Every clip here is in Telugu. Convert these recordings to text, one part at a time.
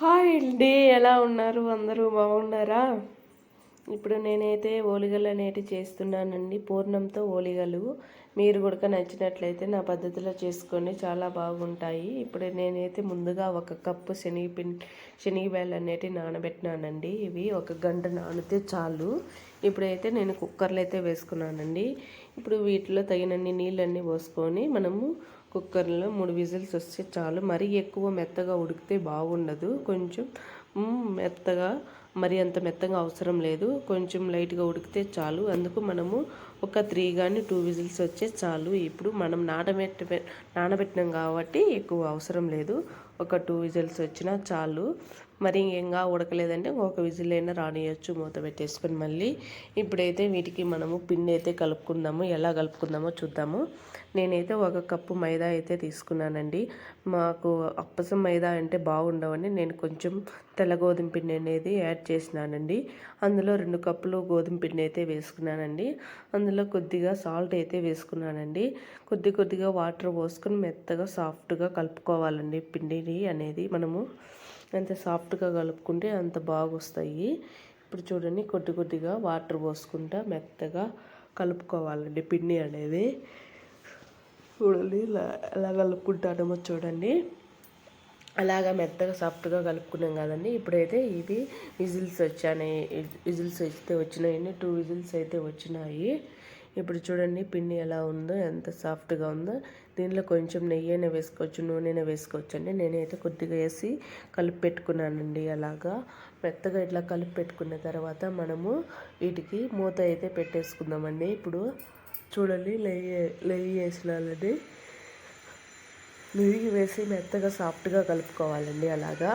హాయ్ అండి ఎలా ఉన్నారు? అందరూ బాగున్నారా? ఇప్పుడు నేనైతే ఓలిగలు అనేటి చేస్తున్నానండి. పూర్ణంతో ఓలిగలు. మీరు కూడా నచ్చినట్లయితే నా పద్ధతిలో చేసుకొని చాలా బాగుంటాయి. ఇప్పుడు నేనైతే ముందుగా ఒక కప్పు శనగపిండి శనగబేళ్ళు అనేటివి నానబెట్టినానండి. ఇవి ఒక గంట నానితే చాలు. ఇప్పుడైతే నేను కుక్కర్లో అయితే వేసుకున్నానండి. ఇప్పుడు వీటిలో తగినన్ని నీళ్ళన్నీ పోసుకొని మనము కుక్కర్లో మూడు విజిల్స్ వస్తే చాలు. మరీ ఎక్కువ మెత్తగా ఉడికితే బాగుండదు. కొంచెం మెత్తగా మరి అంత మెత్తగా అవసరం లేదు. కొంచెం లైట్గా ఉడికితే చాలు. అందుకు మనము ఒక త్రీ కానీ టూ విజిల్స్ వచ్చే చాలు. ఇప్పుడు మనం నానబెట్ట నానబెట్టినాం కాబట్టి ఎక్కువ అవసరం లేదు. ఒక టూ విజిల్స్ వచ్చినా చాలు. మరి ఇంకా ఉడకలేదంటే ఒక విజిల్ అయినా రానియచ్చు మూత పెట్టేసుకొని మళ్ళీ. ఇప్పుడైతే వీటికి మనము పిండి అయితే కలుపుకుందాము. ఎలా కలుపుకుందామో చూద్దాము. నేనైతే ఒక కప్పు మైదా అయితే తీసుకున్నానండి. మాకు అప్పసం మైదా అంటే బాగుండవని నేను కొంచెం తెల్ల గోధుమ పిండి అనేది యాడ్ చేసినానండి. అందులో రెండు కప్పులు గోధుమ పిండి అయితే వేసుకున్నానండి. అందులో కొద్దిగా సాల్ట్ అయితే వేసుకున్నానండి. కొద్ది కొద్దిగా వాటర్ పోసుకొని మెత్తగా సాఫ్ట్గా కలుపుకోవాలండి పిండిని అనేది మనము. ఎంత సాఫ్ట్గా కలుపుకుంటే అంత బాగా వస్తాయి ఇప్పుడు చూడండి కొద్ది కొద్దిగా వాటర్ పోసుకుంటా మెత్తగా కలుపుకోవాలండి పిండి అనేది. చూడండి ఇలా ఎలా కలుపుకుంటానేమో చూడండి. అలాగా మెత్తగా సాఫ్ట్గా కలుపుకున్నాం కదండి. ఇప్పుడైతే ఇవి విజిల్స్ వచ్చాయి విజిల్స్ అయితే వచ్చినాయి టూ విజిల్స్ అయితే వచ్చినాయి. ఇప్పుడు చూడండి పిండి ఎలా ఉందో ఎంత సాఫ్ట్గా ఉందో. దీనిలో కొంచెం నెయ్యి అయినా వేసుకోవచ్చు నూనె వేసుకోవచ్చు అండి నేనైతే కొద్దిగా వేసి కలిపి పెట్టుకున్నానండి అలాగా. మెత్తగా ఇట్లా కలిపి పెట్టుకున్న తర్వాత మనము వీటికి మూత అయితే పెట్టేసుకుందామండి. ఇప్పుడు చూడండి నెయ్యి నెయ్యి వేసినాలండి నెయ్యి వేసి మెత్తగా సాఫ్ట్గా కలుపుకోవాలండి అలాగా.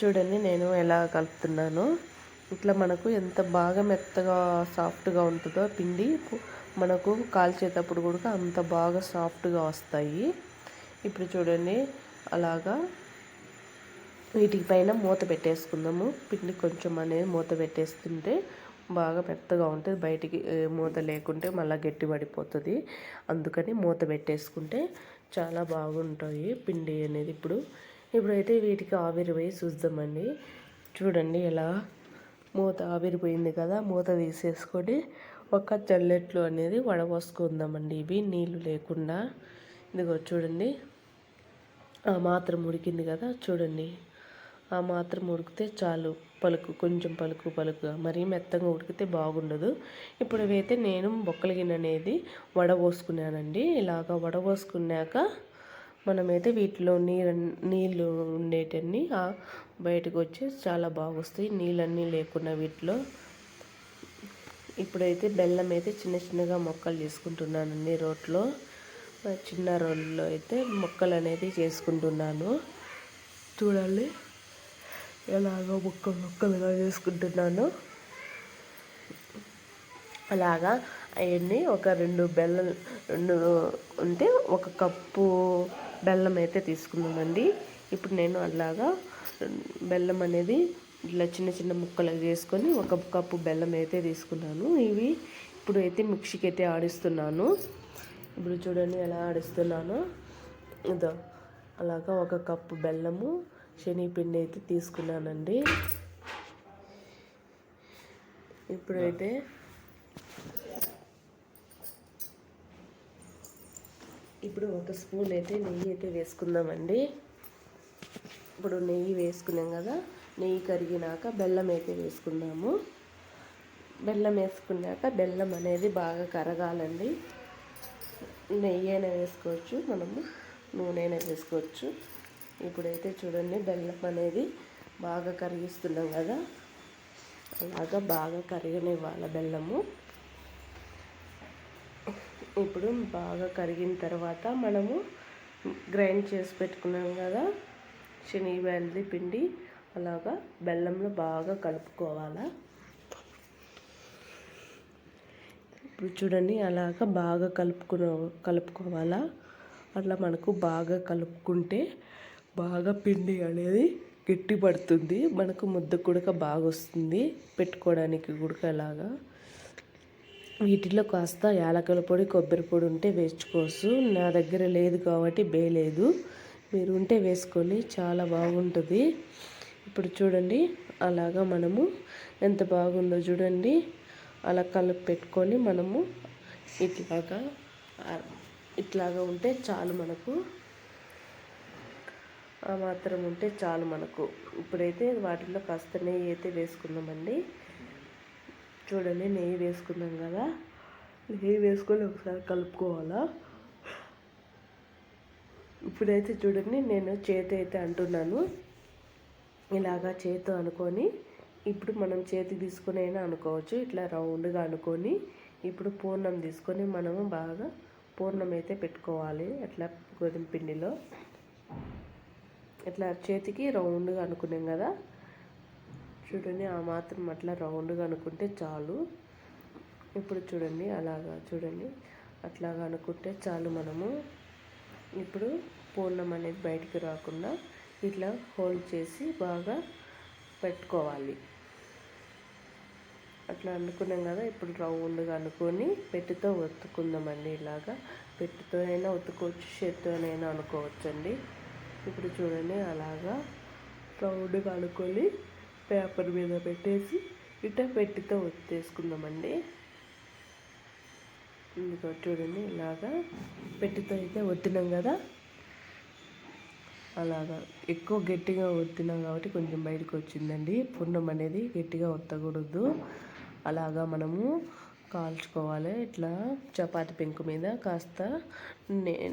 చూడండి నేను ఎలా కలుపుతున్నాను. ఇట్లా మనకు ఎంత బాగా మెత్తగా సాఫ్ట్గా ఉంటుందో పిండి మనకు కాల్చేటప్పుడు కూడా అంత బాగా సాఫ్ట్గా వస్తాయి. ఇప్పుడు చూడండి అలాగా వీటికి పైన మూత పెట్టేసుకుందాము. పిండి కొంచెం అనేది మూత పెట్టేస్తుంటే బాగా మెత్తగా ఉంటుంది. బయటికి మూత లేకుంటే మళ్ళీ గట్టి పడిపోతుంది. అందుకని మూత పెట్టేసుకుంటే చాలా బాగుంటాయి పిండి అనేది ఇప్పుడు. ఇప్పుడైతే వీటికి ఆవిరి వేసి చూద్దామండి. చూడండి ఎలా మూత ఆవిరిపోయింది కదా మూత తీసేసుకొని ఒక జల్లెట్లు అనేది వడపోసుకుందామండి ఇవి నీళ్ళు లేకుండా. ఇదిగో చూడండి. ఆ మాత్రం ఉడికింది కదా చూడండి. ఆ మాత్రం ఉడికితే చాలు. పలుకు కొంచెం పలుకు పలుకు మరీ మెత్తగా ఉడికితే బాగుండదు. ఇప్పుడు అయితే నేను బొక్కల గిన్నె అనేది వడపోసుకున్నానండి ఇలాగ వడపోసుకున్నాక మనమైతే వీటిలో నీరు నీళ్ళు ఉండేటన్ని బయటకు వచ్చి చాలా బాగా వస్తాయి నీళ్ళన్నీ లేకుండా వీటిలో. ఇప్పుడైతే బెల్లం అయితే చిన్న చిన్నగా మొక్కలు చేసుకుంటున్నానండి రోట్లో. చిన్న రోడ్లో అయితే మొక్కలు అనేది చేసుకుంటున్నాను. చూడాలి ఎలాగో మొక్క మొక్కలుగా చేసుకుంటున్నాను. అలాగా అవన్నీ ఒక రెండు బెల్లం రెండు ఉంటే ఒక కప్పు బెల్లం అయితే తీసుకున్నామండి. ఇప్పుడు నేను అలాగా బెల్లం అనేది ఇట్లా చిన్న చిన్న ముక్కలు చేసుకొని ఒక కప్పు బెల్లం అయితే తీసుకున్నాను. ఇవి ఇప్పుడు అయితే మిక్సీకి అయితే ఆడిస్తున్నాను. ఇప్పుడు చూడండి ఎలా ఆడిస్తున్నానో. ఇదో అలాగా ఒక కప్పు బెల్లము శనగపిండి అయితే తీసుకున్నానండి. ఇప్పుడైతే ఇప్పుడు ఒక స్పూన్ అయితే నెయ్యి అయితే వేసుకుందామండి. ఇప్పుడు నెయ్యి వేసుకున్నాం కదా నెయ్యి కరిగినాక బెల్లం అయితే వేసుకుందాము. బెల్లం వేసుకున్నాక బెల్లం అనేది బాగా కరగాలండి. నెయ్యి అయినా వేసుకోవచ్చు మనము నూనె అయినా వేసుకోవచ్చు. ఇప్పుడైతే చూడండి బెల్లం అనేది బాగా కరిగిస్తున్నాం కదా. అలాగా బాగా కరిగనివ్వాలి బెల్లము. ఇప్పుడు బాగా కరిగిన తర్వాత మనము గ్రైండ్ చేసి పెట్టుకున్నాం కదా శనగ పిండి అలాగా బెల్లంలో బాగా కలుపుకోవాలా. ఇప్పుడు చూడండి అలాగా బాగా కలుపుకున్న కలుపుకోవాలా. అట్లా మనకు బాగా కలుపుకుంటే బాగా పిండి అనేది గట్టి పడుతుంది మనకు ముద్ద కుడక బాగా వస్తుంది పెట్టుకోవడానికి కుడక అలాగా. వీటిలో కాస్త యాలకల పొడి కొబ్బరి పొడి ఉంటే వేసుకోవచ్చు. నా దగ్గర లేదు కాబట్టి బేలేదు మీరు ఉంటే వేసుకొని చాలా బాగుంటుంది. ఇప్పుడు చూడండి. అలాగా మనము ఎంత బాగుందో చూడండి. అలా కలిపి పెట్టుకొని మనము ఇట్లాగా ఇట్లాగా ఉంటే చాలు మనకు. ఆ మాత్రం ఉంటే చాలు మనకు. ఇప్పుడైతే వాటిలో కాస్త నెయ్యి అయితే వేసుకుందామండి. చూడండి నెయ్యి వేసుకున్నాం కదా. నెయ్యి వేసుకొని ఒకసారి కలుపుకోవాలా? ఇప్పుడైతే చూడండి నేను చేతి అయితే అంటున్నాను. ఇలాగా చేతితో అనుకొని ఇప్పుడు మనం చేతి తీసుకుని అయినా అనుకోవచ్చు. ఇట్లా రౌండ్గా అనుకొని ఇప్పుడు పూర్ణం తీసుకొని మనము బాగా పూర్ణం అయితే పెట్టుకోవాలి. అట్లా గోధుమ పిండిలో. ఇట్లా చేతికి రౌండ్గా అనుకున్నాం కదా. చూడండి ఆ మాత్రం అట్లా రౌండ్గా అనుకుంటే చాలు. ఇప్పుడు చూడండి అలాగా చూడండి. అట్లాగా అనుకుంటే చాలు మనము. ఇప్పుడు పూర్ణం అనేది బయటికి రాకుండా ఇట్లా హోల్డ్ చేసి బాగా పెట్టుకోవాలి. అట్లా అనుకున్నాం కదా ఇప్పుడు రౌండ్గా అనుకొని పెట్టుతో ఒత్తుకుందామండి ఇలాగా. పెట్టుతో అయినా ఒత్తుకోవచ్చు చేత్తోనైనా అనుకోవచ్చండి. ఇప్పుడు చూడండి అలాగా రౌండ్గా అనుకొని పేపర్ మీద పెట్టేసి ఇట పెట్టితో ఒత్తేసుకుందామండి. ఇందుకో చూడండి ఇలాగా పెట్టితో అయితే ఒత్తినాం కదా. అలాగా ఎక్కువ గట్టిగా ఒత్తినాం కాబట్టి కొంచెం బయటకు వచ్చిందండి. పున్నం అనేది గట్టిగా ఒత్తకూడదు. అలాగా మనము కాల్చుకోవాలి. ఇట్లా చపాతి పెంకు మీద కాస్త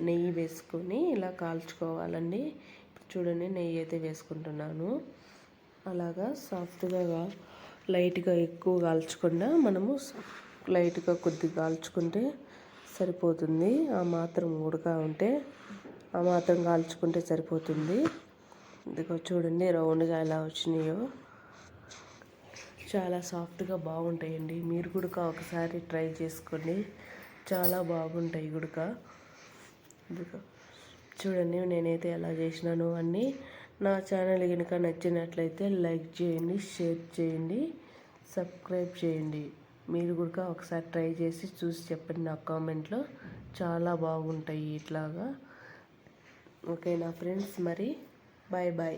నెయ్యి వేసుకొని ఇలా కాల్చుకోవాలండి. చూడండి నెయ్యి అయితే వేసుకుంటున్నాను. అలాగా సాఫ్ట్గా లైట్గా ఎక్కువ కాల్చకుండా మనము లైట్గా కొద్దిగా కాల్చుకుంటే సరిపోతుంది. ఆ మాత్రం ఉడక ఉంటే ఆ మాత్రం కాల్చుకుంటే సరిపోతుంది. ఇదిగో చూడండి రౌండ్గా ఎలా వచ్చినాయో. చాలా సాఫ్ట్గా బాగుంటాయండి. మీరు గుడక ఒకసారి ట్రై చేసుకోండి. చాలా బాగుంటాయి గుడక. చూడండి నేనైతే ఎలా చేసినాను అన్నీ. నా ఛానల్ కనుక నచ్చినట్లయితే లైక్ చేయండి షేర్ చేయండి సబ్స్క్రైబ్ చేయండి. మీరు కూడా ఒకసారి ట్రై చేసి చూసి చెప్పండి నా కామెంట్లో. చాలా బాగుంటాయి ఇట్లాగా. ఓకే నా ఫ్రెండ్స్ మరి? Bye bye.